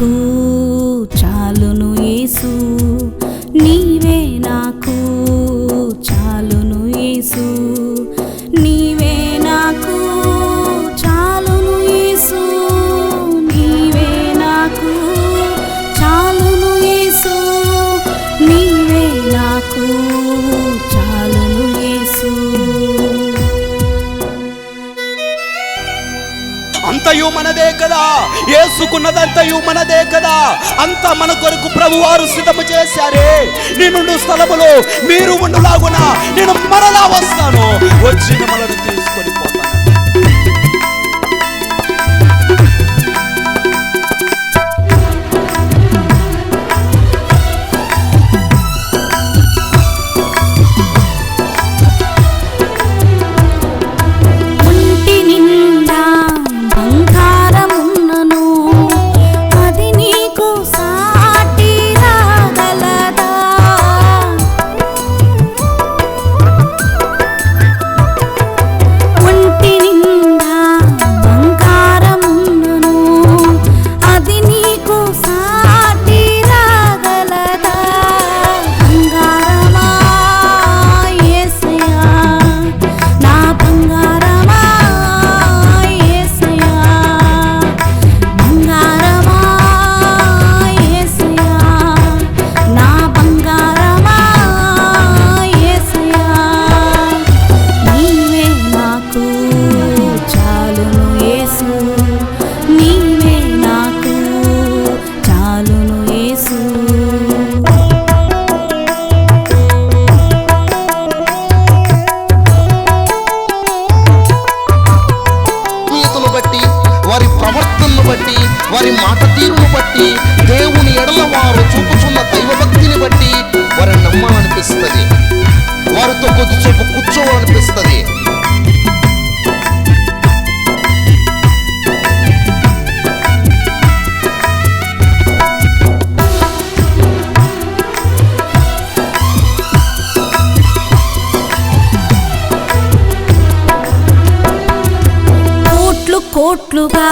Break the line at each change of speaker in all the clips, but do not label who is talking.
school.
అంతయు మనదే కదా. ఏసుకున్నదంతయు మనదే కదా. అంత మన కొరకు ప్రభువారు సిద్ధము చేశారే. నేను స్థలములో మీరు ఉండులాగున
మాట తీరును బట్టి దేవుని ఎడల వారు చూపుచున్న దైవభక్తిని బట్టి వారి నమ్మాలనిపిస్తుంది. వారితో కొద్దిసేపు కూర్చోవాలనిపిస్తుంది.
కోట్లుగా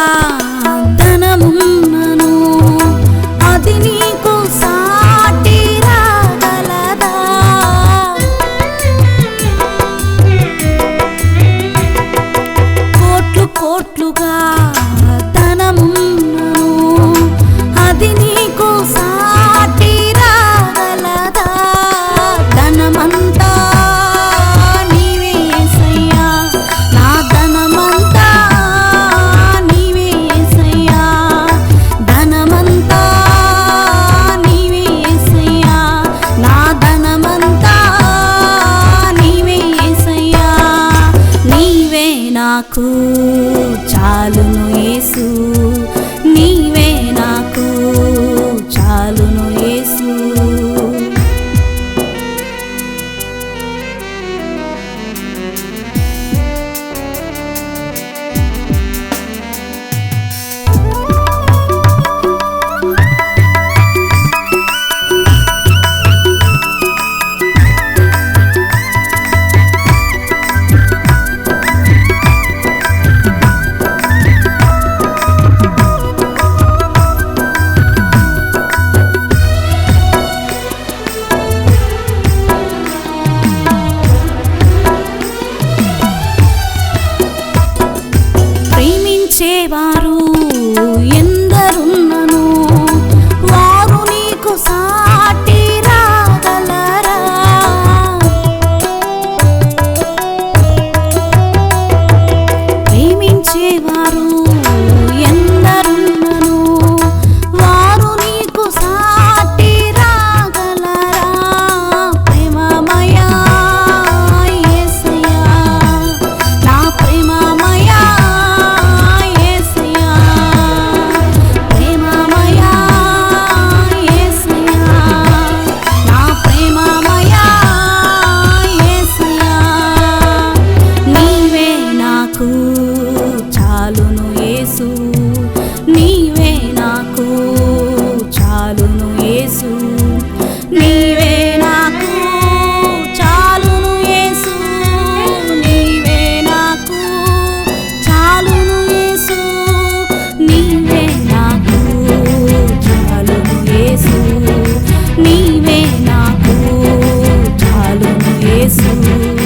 నాకు చాలును యేసు. Jesus.